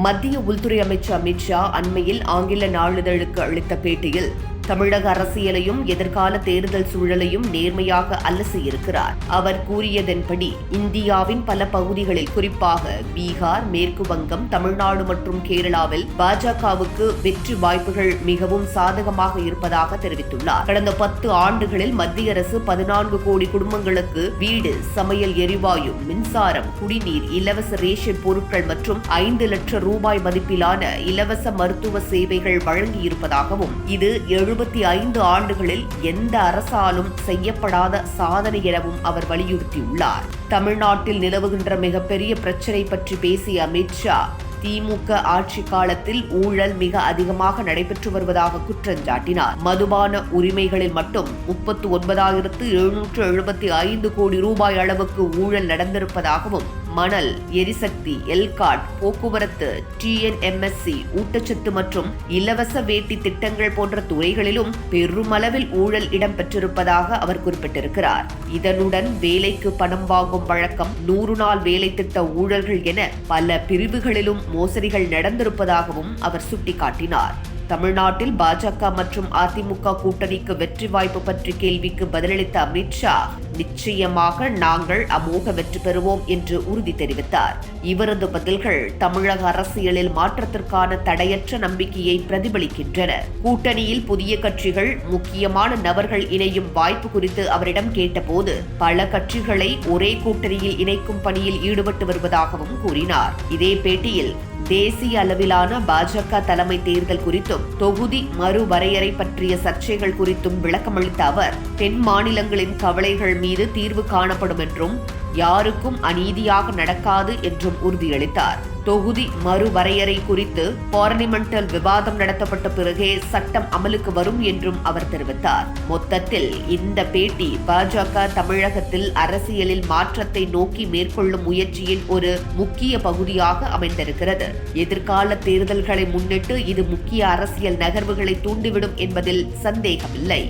மத்திய உள்துறை அமைச்சர் அமித்ஷா அண்மையில் ஆங்கில நாளிதழுக்கு அளித்த பேட்டியில் தமிழக அரசியலையும் எதிர்கால தேர்தல் சூழலையும் நேர்மையாக அலசியிருக்கிறார். அவர் கூறியதன்படி இந்தியாவின் பல பகுதிகளில் குறிப்பாக பீகார் மேற்கு வங்கம் தமிழ்நாடு மற்றும் கேரளாவில் பாஜகவுக்கு வெற்றி வாய்ப்புகள் மிகவும் சாதகமாக இருப்பதாக தெரிவித்துள்ளார். கடந்த பத்து ஆண்டுகளில் மத்திய அரசு பதினான்கு கோடி குடும்பங்களுக்கு வீடு சமையல் எரிவாயு மின்சாரம் குடிநீர் இலவச ரேஷன் பொருட்கள் மற்றும் ஐந்து லட்சம் ரூபாய் மதிப்பிலான இலவச மருத்துவ சேவைகள் வழங்கியிருப்பதாகவும் இது இருபத்தி ஐந்து ஆண்டுகளில் எந்த அரசாலும் செய்யப்படாத சாதனை எனவும் அவர் வலியுறுத்தியுள்ளார். தமிழ்நாட்டில் நிலவுகின்ற மிகப்பெரிய பிரச்சினை பற்றி பேசிய அமித்ஷா திமுக ஆட்சி காலத்தில் ஊழல் மிக அதிகமாக நடைபெற்று வருவதாக குற்றஞ்சாட்டினார் மதுபான உரிமைகளில் மட்டும் முப்பத்து ஒன்பதாயிரத்து எழுநூற்று எழுபத்தி ஐந்து கோடி ரூபாய் அளவுக்கு ஊழல் நடந்திருப்பதாகவும் மணல் எரிசக்தி எல்காட் போக்குவரத்து டிஎன்எம்எஸ்சி ஊட்டச்சத்து மற்றும் இலவச வேட்டி திட்டங்கள் போன்ற துறைகளிலும் பெருமளவில் ஊழல் இடம்பெற்றிருப்பதாக அவர் குறிப்பிட்டிருக்கிறார். இதனுடன் வேலைக்கு பணம் வாங்கும் வழக்கம் நூறு நாள் வேலை திட்ட ஊழல்கள் என பல பிரிவுகளிலும் மோசடிகள் நடந்திருப்பதாகவும் அவர் சுட்டிக்காட்டினார். தமிழ்நாட்டில் பாஜக மற்றும் அதிமுக கூட்டணிக்கு வெற்றி வாய்ப்பு பற்றி கேள்விக்கு பதிலளித்த அமித்ஷா நிச்சயமாக நாங்கள் அமோக வெற்றி பெறுவோம் என்று உறுதி தெரிவித்தார். இவரது பதில்கள் தமிழக அரசியலில் மாற்றத்திற்கான தடையற்ற நம்பிக்கையை பிரதிபலிக்கின்றன. கூட்டணியில் புதிய கட்சிகள் முக்கியமான நபர்கள் இணையும் வாய்ப்பு குறித்து அவரிடம் கேட்டபோது பல கட்சிகளை ஒரே கூட்டணியில் இணைக்கும் பணியில் ஈடுபட்டு வருவதாகவும் கூறினார். இதே பேட்டியில் தேசிய அளவிலான பாஜக தலைமை தேர்தல் குறித்தும் தொகுதி மறுவரையறை பற்றிய சர்ச்சைகள் குறித்தும் விளக்கமளித்த அவர் தென் மாநிலங்களின் கவலைகள் மீது தீர்வு காணப்படும் என்றும் யாருக்கும் அநீதியாக நடக்காது என்றும் உறுதியளித்தார். தொகுதி மறுவரையறை குறித்து பார்லிமெண்டல் விவாதம் நடத்தப்பட்ட பிறகே சட்டம் அமலுக்கு வரும் என்றும் அவர் தெரிவித்தார். மொத்தத்தில் இந்த பேட்டி பாஜக தமிழகத்தில் அரசியலில் மாற்றத்தை நோக்கி மேற்கொள்ளும் முயற்சியின் ஒரு முக்கிய பகுதியாக அமைந்திருக்கிறது. எதிர்கால தேர்தல்களை முன்னிட்டு இது முக்கிய அரசியல் நகர்வுகளை தூண்டிவிடும் என்பதில் சந்தேகமில்லை.